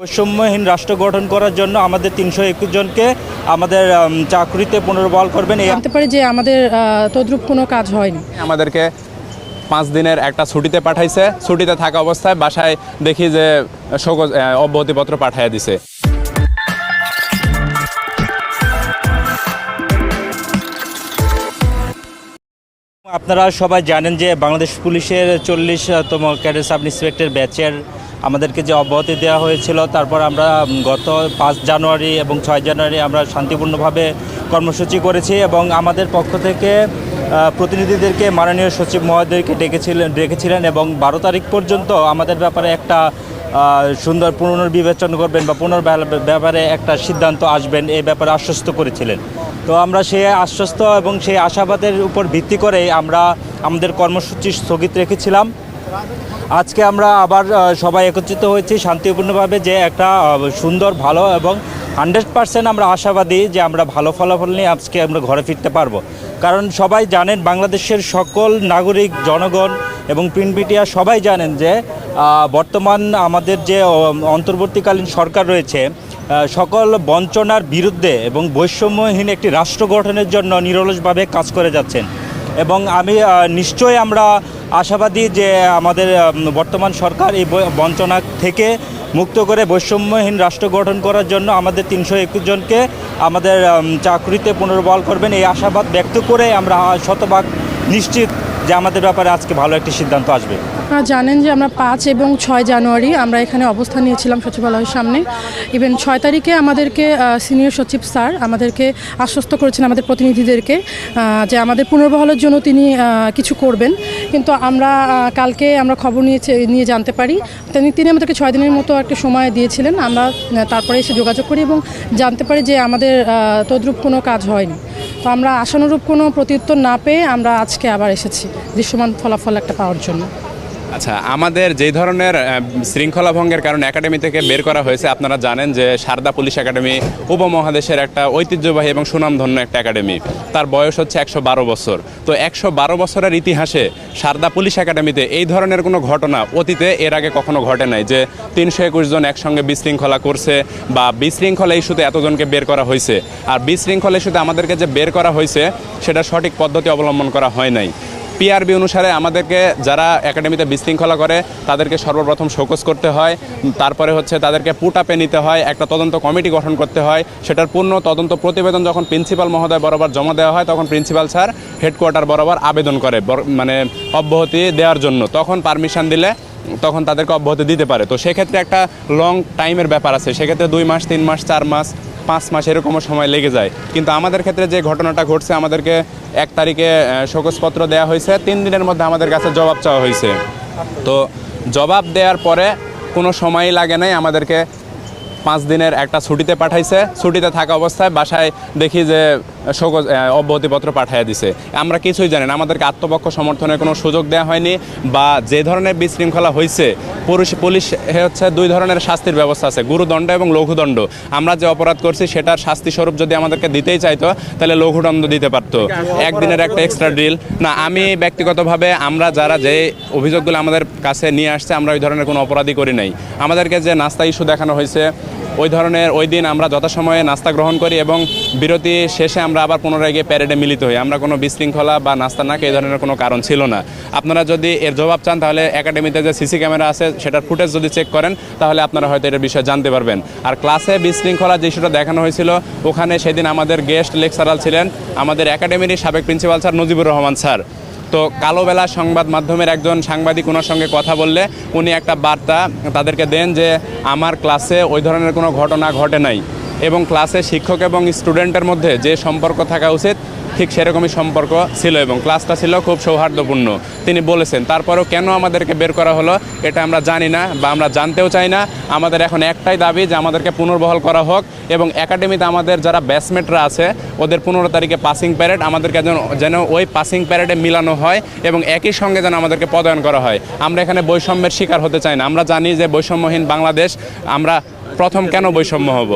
বৈষম্যহীন রাষ্ট্র গঠন করার জন্য আমাদের তিনশো একুশ জনকে আমাদের চাকরিতে পুনর্বহাল করবেন। এই জানতে পারি যে আমাদের তদ্রূপ কোনো কাজ হয়নি। আমাদেরকে পাঁচ দিনের একটা ছুটিতে পাঠাইছে। ছুটিতে থাকা অবস্থায় বাসায় দেখি যে অব্যাহতিপত্র পাঠাইয়া দিছে। আপনারা সবাই জানেন যে বাংলাদেশ পুলিশের চল্লিশতম ক্যাডেট সাব ইন্সপেক্টর ব্যাচের আমাদেরকে যে অব্যাহতি দেওয়া হয়েছিল, তারপর আমরা গত পাঁচ জানুয়ারি এবং ছয় জানুয়ারি আমরা শান্তিপূর্ণভাবে কর্মসূচি করেছি এবং আমাদের পক্ষ থেকে প্রতিনিধিদেরকে মাননীয় সচিব মহোদয়কে ডেকেছিলেন ডেকেছিলেন এবং বারো তারিখ পর্যন্ত আমাদের ব্যাপারে একটা সুন্দর পুনর্বিবেচনা করবেন বা পুনর ব্যাপারে একটা সিদ্ধান্ত আসবেন এই ব্যাপারে আশ্বস্ত করেছিলেন। তো আমরা সেই আশ্বস্ত এবং সেই আশাবাদের উপর ভিত্তি করে আমরা আমাদের কর্মসূচি স্থগিত রেখেছিলাম। আজকে আমরা আবার সবাই একত্রিত হয়েছি শান্তিপূর্ণভাবে যে একটা সুন্দর, ভালো এবং হান্ড্রেড পার্সেন্ট আমরা আশাবাদী যে আমরা ভালো ফলাফল নিয়ে আজকে আমরা ঘরে ফিরতে পারব। কারণ সবাই জানেন বাংলাদেশের সকল নাগরিক, জনগণ এবং প্রিন্ট সবাই জানেন যে বর্তমান আমাদের যে অন্তর্বর্তীকালীন সরকার রয়েছে সকল বঞ্চনার বিরুদ্ধে এবং বৈষম্যহীন একটি রাষ্ট্র গঠনের জন্য নিরলসভাবে কাজ করে যাচ্ছেন। এবং আমি নিশ্চয়ই আমরা আশাবাদী যে আমাদের বর্তমান সরকার এই বঞ্চনা থেকে মুক্ত করে বৈষম্যহীন রাষ্ট্র গঠন করার জন্য আমাদের তিনশো একুশ জনকে আমাদের আম, চাকরিতে পুনর্বল করবেন এই আশাবাদ ব্যক্ত করে আমরা শতভাগ নিশ্চিত যে আমাদের ব্যাপারে আজকে ভালো একটি সিদ্ধান্ত আসবে। আপনারা জানেন যে আমরা পাঁচ এবং ছয় জানুয়ারি আমরা এখানে অবস্থান নিয়েছিলাম সচিবালয়ের সামনে। ইভেন ছয় তারিখে আমাদেরকে সিনিয়র সচিব স্যার আমাদেরকে আশ্বস্ত করেছেন আমাদের প্রতিনিধিদেরকে যে আমাদের পুনর্বহলের জন্য তিনি কিছু করবেন। কিন্তু আমরা কালকে আমরা খবর নিয়েছে নিয়ে জানতে পারি। তিনি আমাদেরকে ছয় দিনের মতো একটা সময় দিয়েছিলেন। আমরা তারপরে এসে যোগাযোগ করি এবং জানতে পারি যে আমাদের তদ্রূপ কোনো কাজ হয়নি। তো আমরা আশানুরূপ কোনো প্রত্যুত্তর না পেয়ে আমরা আজকে আবার এসেছি, দৃশ্যমান ফলাফল একটা পাওয়ার জন্য। আচ্ছা আমাদের যেই ধরনের শৃঙ্খলা ভঙ্গের কারণে একাডেমি থেকে বের করা হয়েছে, আপনারা জানেন যে সারদা পুলিশ একাডেমি উপমহাদেশের একটা ঐতিহ্যবাহী এবং সুনামধন্য একটা একাডেমি। তার বয়স হচ্ছে একশো বারো বছর। তো একশো বারো বছরের ইতিহাসে সারদা পুলিশ একাডেমিতে এই ধরনের কোনো ঘটনা অতীতে এর আগে কখনো ঘটে নাই যে তিনশো একুশ জন একসঙ্গে বিশৃঙ্খলা করছে বা বিশৃঙ্খলা ইস্যুতে এতজনকে বের করা হয়েছে। আর বিশৃঙ্খলা ইস্যুতে আমাদেরকে যে বের করা হয়েছে, সেটা সঠিক পদ্ধতি অবলম্বন করা হয় নাই। পিআরবি অনুসারে আমাদেরকে যারা একাডেমিতে বিশৃঙ্খলা করে, তাদেরকে সর্বপ্রথম শোকস করতে হয়। তারপরে হচ্ছে তাদেরকে পুট আপে নিতে হয়, একটা তদন্ত কমিটি গঠন করতে হয়। সেটার পূর্ণ তদন্ত প্রতিবেদন যখন প্রিন্সিপাল মহোদয় বরাবর জমা দেওয়া হয়, তখন প্রিন্সিপাল স্যার হেডকোয়ার্টার বরাবর আবেদন করে মানে অব্যাহতি দেওয়ার জন্য। তখন পারমিশন দিলে তখন তাদেরকে অব্যাহতি দিতে পারে। তো সেক্ষেত্রে একটা লং টাইমের ব্যাপার আছে। সেক্ষেত্রে দুই মাস, তিন মাস, চার মাস পাঁচ মাস এরকমও সময় লেগে যায়। কিন্তু আমাদের ক্ষেত্রে যে ঘটনাটা ঘটছে, আমাদেরকে এক তারিখে শোকজপত্র দেওয়া হয়েছে। তিন দিনের মধ্যে আমাদের কাছে জবাব চাওয়া হয়েছে। তো জবাব দেওয়ার পরে কোনো সময়ই লাগে নাই আমাদেরকে পাঁচ দিনের একটা ছুটিতে পাঠাইছে। ছুটিতে থাকা অবস্থায় বাসায় দেখি যে আহ, অব্যাহতিপত্র পাঠিয়ে দিছে। আমরা কিছুই জানি না। আমাদেরকে আত্মপক্ষ সমর্থনের কোনো সুযোগ দেওয়া হয়নি বা যে ধরনের বিশৃঙ্খলা হয়েছে পুলিশ পুলিশ হচ্ছে দুই ধরনের শাস্তির ব্যবস্থা আছে গুরুদণ্ড এবং লঘুদণ্ড। আমরা যে অপরাধ করছি সেটার শাস্তি স্বরূপ যদি আমাদেরকে দিতেই চাইতো তাহলে লঘুদণ্ড দিতে পারতো। একদিনের একটা এক্সট্রা ড্রিল না আমি ব্যক্তিগতভাবে আমরা যারা যে অভিযোগগুলো আমাদের কাছে নিয়ে আসছে আমরা ওই ধরনের কোনো অপরাধী করি নাই। আমাদেরকে যে নাস্তা ইস্যু দেখানো হয়েছে ওই ধরনের ওই দিন আমরা যথাসময়ে নাস্তা গ্রহণ করি এবং বিরতি শেষে আমরা আবার পুনরায় গিয়ে প্যারেডে মিলিত হই। আমরা কোনো বিশৃঙ্খলা বা নাস্তা না এই ধরনের কোনো কারণ ছিল না। আপনারা যদি এর জবাব চান, তাহলে একাডেমিতে যে সিসি ক্যামেরা আছে, সেটার ফুটেজ যদি চেক করেন, তাহলে আপনারা হয়তো এটার বিষয়ে জানতে পারবেন। আর ক্লাসে বিশৃঙ্খলা যে ইস্যুটা দেখানো হয়েছিল, ওখানে সেদিন আমাদের গেস্ট লেকচারাল ছিলেন, আমাদের একাডেমিরই সাবেক principal sir Najibur Rahman sir. তো কালোবেলা সংবাদ মাধ্যমের একজন সাংবাদিক ওনার সঙ্গে কথা বললে উনি একটা বার্তা তাদেরকে দেন যে, আমার ক্লাসে ওই ধরনের কোনো ঘটনা ঘটে নাই। এবং ক্লাসে শিক্ষক এবং স্টুডেন্টের মধ্যে যে সম্পর্ক থাকা উচিত, ঠিক সেরকমই সম্পর্ক ছিল এবং ক্লাসটা ছিল খুব সৌহার্দ্যপূর্ণ। তিনি বলেছেন, তারপরেও কেন আমাদেরকে বের করা হলো, এটা আমরা জানি না বা আমরা জানতেও চাই না। আমাদের এখন একটাই দাবি যে আমাদেরকে পুনর্বহাল করা হোক এবং একাডেমিতে আমাদের যারা ব্যাচমেটরা আছে, ওদের পনেরো তারিখে পাসিং প্যারেড আমাদেরকে যেন যেন ওই পাসিং প্যারেডে মিলানো হয় এবং একই সঙ্গে যেন আমাদেরকে পদায়ন করা হয়। আমরা এখানে বৈষম্যের শিকার হতে চাই না। আমরা জানি যে বৈষম্যহীন বাংলাদেশ, আমরা প্রথম কেন বৈষম্য হব?